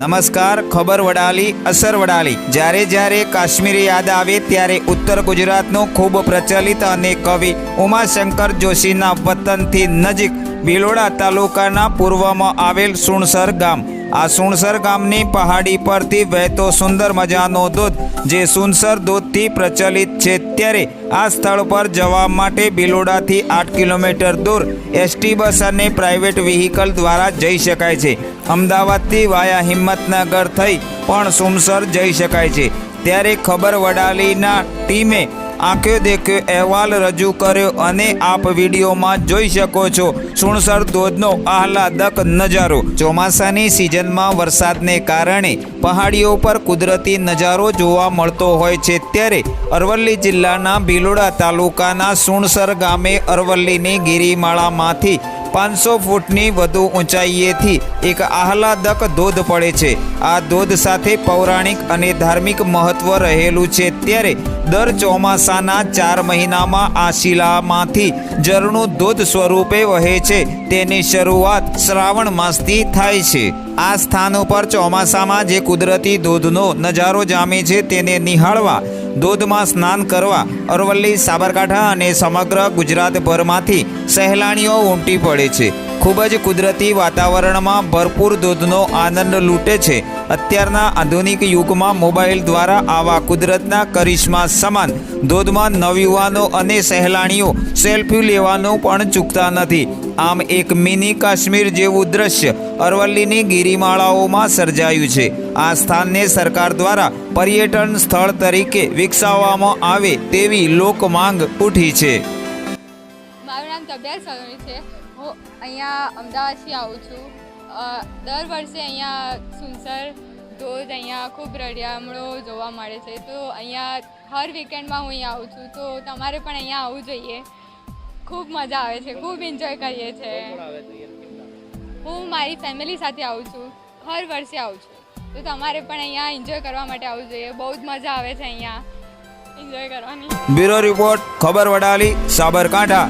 નમસ્કાર, ખબર વડાલી, અસર વડાલી. જ્યારે જ્યારે કાશ્મીર યાદ આવે ત્યારે ઉત્તર ગુજરાતનું ખૂબ પ્રચલિત અને કવિ ઉમાશંકર જોશીના વતનથી નજીક ભિલોડા તાલુકાના પૂર્વમાં આવેલ સુણસર ગામ. આ સુણસર ગામની પહાડી પરથી વહેતો સુંદર મજાનો ધોધ જે સુનસર ધોધથી પ્રચલિત છે ત્યારે આ સ્થળ પર જવા માટે બિલોડાથી આઠ કિલોમીટર દૂર એસટી બસ અને પ્રાઇવેટ વ્હીકલ દ્વારા જઈ શકાય છે. અમદાવાદથી વાયા હિંમતનગર થઈ પણ સુમસર જઈ શકાય છે. ત્યારે ખબર વડાલીના ટીમે આંખ્યો દેખ્યો અહેવાલ રજૂ કર્યો અને આપ વિડીયોમાં જોઈ શકો છો સુણસર ધોધનો આહલાદક નજારો. ચોમાસાની સિઝનમાં વરસાદને કારણે પહાડીઓ પર કુદરતી નજારો જોવા મળતો હોય છે ત્યારે અરવલ્લી જિલ્લાના ભીલોડા તાલુકાના સુણસર ગામે અરવલ્લીની ગિરિમાળામાંથી પાંચસો ફૂટની વધુ ઊંચાઈએથી એક આહલાદક ધોધ પડે છે. આ ધોધ સાથે પૌરાણિક અને ધાર્મિક મહત્વ રહેલું છે. ત્યારે દર ચોમાસાના ચાર મહિનામાં આ શિલામાંથી ઝરણું ધોધ સ્વરૂપે વહે છે. તેની શરૂઆત શ્રાવણ માસથી થાય છે. આ સ્થાન ઉપર ચોમાસામાં જે કુદરતી ધોધનો નજારો જામે છે તેને નિહાળવા ધોધમાં સ્નાન કરવા અરવલ્લી, સાબરકાંઠા અને સમગ્ર ગુજરાતભરમાંથી સહેલાણીઓ ઉમટી પડે છે. ખૂબ જ કુદરતી વાતાવરણમાં ભરપૂર ધોધનો આનંદ લૂંટે છે. અત્યારના આધુનિક યુગમાં મોબાઈલ દ્વારા આવા કુદરતના કરિશ્મા સમાન ધોધમાં નવયુવાનો અને સહેલાણીઓ સેલ્ફી લેવાનું પણ ચૂકતા નથી. આમ એક મિની કાશ્મીર જેવું દ્રશ્ય અરવલ્લીની ગિરિમાળાઓમાં સર્જાયું છે. આ સ્થાનને સરકાર દ્વારા પર્યટન સ્થળ તરીકે વિકસાવવામાં આવે તેવી લોક માંગ ઉઠી છે. મારું નામ તબિયાર સલોની છે. હું અહીંયા અમદાવાદથી આવું છું. દર વર્ષે અહીંયા સુનસર, ધોધ અહીંયા ખૂબ રળિયામણો જોવા મળે છે. તો અહીંયા હર વીકેન્ડમાં હું અહીંયા આવું છું. તો તમારે પણ અહીંયા આવવું જોઈએ. ખૂબ મજા આવે છે, ખૂબ એન્જોય કરીએ છીએ હું મારી ફેમિલી સાથે આવું છું, હર વર્ષે આવું છું. તો તમારે પણ અહીંયા એન્જોય કરવા માટે આવવું જોઈએ, બહુ જ મજા આવે છે અહીંયા. એન્જોય કરવાની. બ્યુરો રિપોર્ટ ખબર વડાલી, સાબરકાંઠા.